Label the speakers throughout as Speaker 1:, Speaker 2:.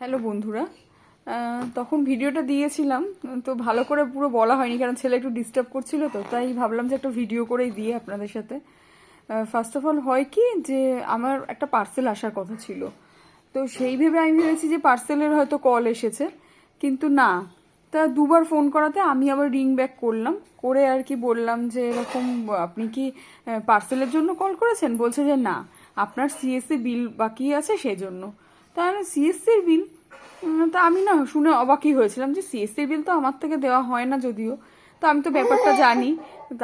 Speaker 1: Hello বন্ধুরা। তখন ভিডিওটা দিয়েছিলাম, তো ভালো করে পুরো বলা হয়নি, কারণ ছেলে একটু ডিস্টার্ব করছিল তো, তাই ভাবলাম যে একটা ভিডিও করেই দিয়ে আপনাদের সাথে। ফার্স্ট অফ অল হয় কি যে আমার একটা পার্সেল আসার কথা ছিল। তো সেই ভেবে আমি ভেবেছি যে পার্সেলের হয়তো কল এসেছে, কিন্তু না। তা দুবার ফোন করাতে আমি আবার রিং ব্যাক করলাম, করে আর কি বললাম যে এরকম, আপনি কি পার্সেলের জন্য কল করেছেন? বলছে যে না, আপনার সিএসসি বিল বাকি আছে সেই জন্য তাহলে সিএসসির বিল তা আমি না শুনে অবাকই হয়েছিলাম যে সিএসসির বিল তো আমার থেকে দেওয়া হয় না যদিও। তো আমি তো ব্যাপারটা জানি।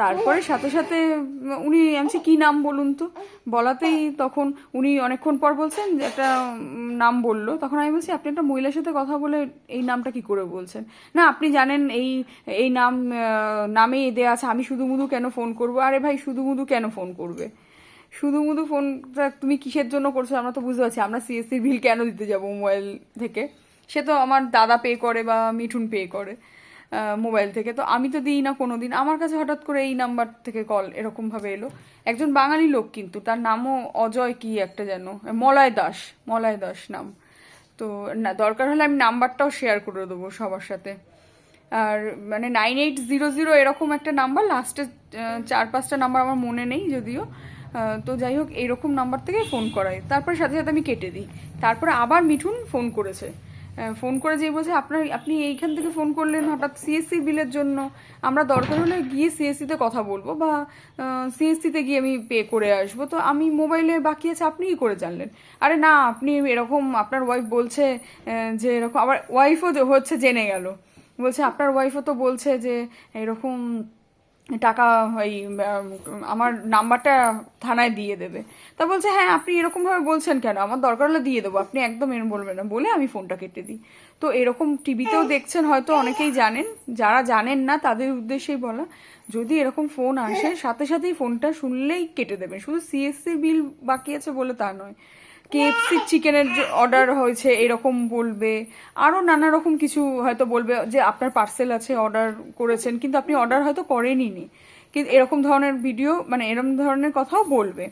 Speaker 1: তারপরে সাথে সাথে উনি আমি কি নাম বলুন তো? বলাতেই তখন উনি অনেকক্ষণ পর বলছেন যে একটা নাম বলল। তখন আমি বলছি, আপনি একটা মহিলার সাথে কথা বলে এই নামটা কি করে বলছেন? না, আপনি জানেন এই এই নাম নামেই দেওয়া আছে। আমি শুধু মুধু কেন ফোন করব? আরে ভাই, শুধু মুধু কেন ফোন করবে? শুধু মুধু ফোনটা তুমি কিসের জন্য করছ আমরা তো বুঝতে পারছি। আমরা সিএসসির বিল কেন দিতে যাব মোবাইল থেকে? সে তো আমার দাদা পে করে বা মিঠুন পে করে মোবাইল থেকে। তো আমি তো দিই না কোনো দিন আমার কাছে হঠাৎ করে এই নাম্বার থেকে কল এরকমভাবে এলো। একজন বাঙালি লোক কিন্তু, তার নামও অজয় কি একটা যেন, মলয় দাস মলয় দাস নাম। তো না, দরকার হলে আমি নাম্বারটাও শেয়ার করে দেবো সবার সাথে। আর মানে নাইন এইট জিরো জিরো এরকম একটা নাম্বার লাস্টে চার পাঁচটা নাম্বার আমার মনে নেই যদিও। তো যাই হোক এইরকম নাম্বার থেকে ফোন করাই তারপরে সাথে সাথে আমি কেটে দিই। তারপরে আবার মিঠুন ফোন করেছে। ফোন করে যেই বলছে, আপনার, আপনি এইখান থেকে ফোন করলেন হঠাৎ সিএসসি বিলের জন্য। আমরা দরকার হলে গিয়ে সিএসসিতে কথা বলব বা সিএসসিতে গিয়ে আমি পে করে আসব। তো আমি মোবাইলে বাকি আছে আপনি কি করে জানলেন। আরে না, আপনি এরকম, আপনার ওয়াইফ বলছে যে এরকম, আবার ওয়াইফও হচ্ছে জেনে গেল। বলছে, আপনার ওয়াইফও তো বলছে যে এরকম টাকা, ওই আমার নাম্বারটা থানায় দিয়ে দেবে। তা বলছে হ্যাঁ আপনি এরকম ভাবে বলছেন কেন? আমার দরকার হলে দিয়ে দেবো। আপনি একদম এরকম বলবেন না। বলে আমি ফোনটা কেটে দিই। তো এরকম টিভিতেও দেখছেন, হয়তো অনেকেই জানেন। যারা জানেন না, তাদের উদ্দেশ্যেই বলা। যদি এরকম ফোন আসে, সাথে সাথেই ফোনটা শুনলেই কেটে দেবেন। শুধু সিএসসি বিল বাকি আছে বলে তা নয়। কেএফসি চিকেনের অর্ডার হয়েছে, এরকম বলবে। আরও নানা রকম কিছু হয়তো বলবে যে আপনার পার্সেল আছে অর্ডার করেছেন, কিন্তু আপনি অর্ডার হয়তো করেনই নি। কিন্তু এরকম ধরনের ভিডিও মানে এরকম ধরনের কথাও বলবে।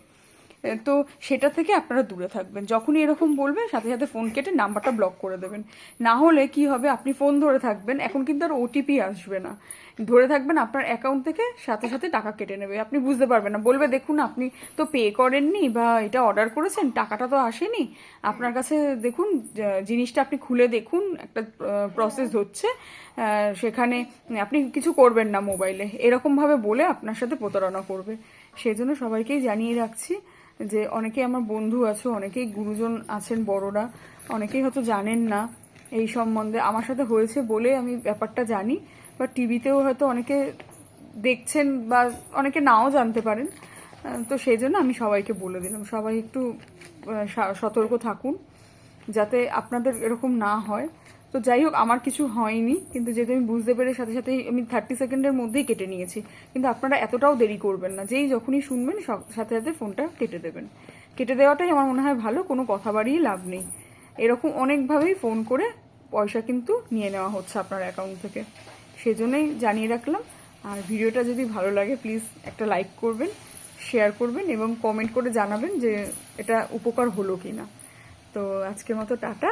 Speaker 1: তো সেটা থেকে আপনারা দূরে থাকবেন। যখনই এরকম বলবে সাথে সাথে ফোন কেটে নাম্বারটা ব্লক করে দেবেন। না হলে কি হবে, আপনি ফোন ধরে থাকবেন, এখন কিন্তু আর ওটিপি আসবে না। ধরে থাকবেন আপনার অ্যাকাউন্ট থেকে, সাথে সাথে টাকা কেটে নেবে। আপনি বুঝতে পারবেন না। বলবে, দেখুন, আপনি তো পে করেননি বা এটা অর্ডার করেছেন, টাকাটা তো আসেনি। আপনার কাছে দেখুন জিনিসটা আপনি খুলে দেখুন, একটা প্রসেস হচ্ছে। সেখানে আপনি কিছু করবেন না মোবাইলে এরকমভাবে বলে আপনার সাথে প্রতারণা করবে। সেই জন্য সবাইকেই জানিয়ে রাখছি যে অনেকে আমার বন্ধু আছে, অনেকেই গুরুজন আছেন বড়রা, অনেকেই হয়তো জানেন না এই সম্বন্ধে। আমার সাথে হয়েছে বলে আমি ব্যাপারটা জানি, বা টিভিতেও হয়তো অনেকে দেখছেন বা অনেকে নাও জানতে পারেন। তো সেই জন্য আমি সবাইকে বলে দিলাম। সবাই একটু সতর্ক থাকুন, যাতে আপনাদের এরকম না হয়। তো যাই হোক, আমার কিছু হয়নি, কিন্তু যেহেতু আমি বুঝতে পেরে সাথে সাথেই আমি থার্টি সেকেন্ডের মধ্যেই কেটে নিয়েছি। কিন্তু আপনারা এতটাও দেরি করবেন না, যেই যখনই শুনবেন সাথে সাথে ফোনটা কেটে দেবেন। কেটে দেওয়াটাই আমার মনে হয় ভালো, কোনো কথা বাড়িয়ে লাভ নেই। এরকম অনেকভাবেই ফোন করে পয়সা কিন্তু নিয়ে নেওয়া হচ্ছে আপনার অ্যাকাউন্ট থেকে। সেজন্যই জানিয়ে রাখলাম, আর ভিডিওটা যদি ভালো লাগে প্লিজ একটা লাইক করবেন শেয়ার করবেন, এবং কমেন্ট করে জানাবেন যে এটা উপকার হলো কি না তো আজকের মতো টাটা।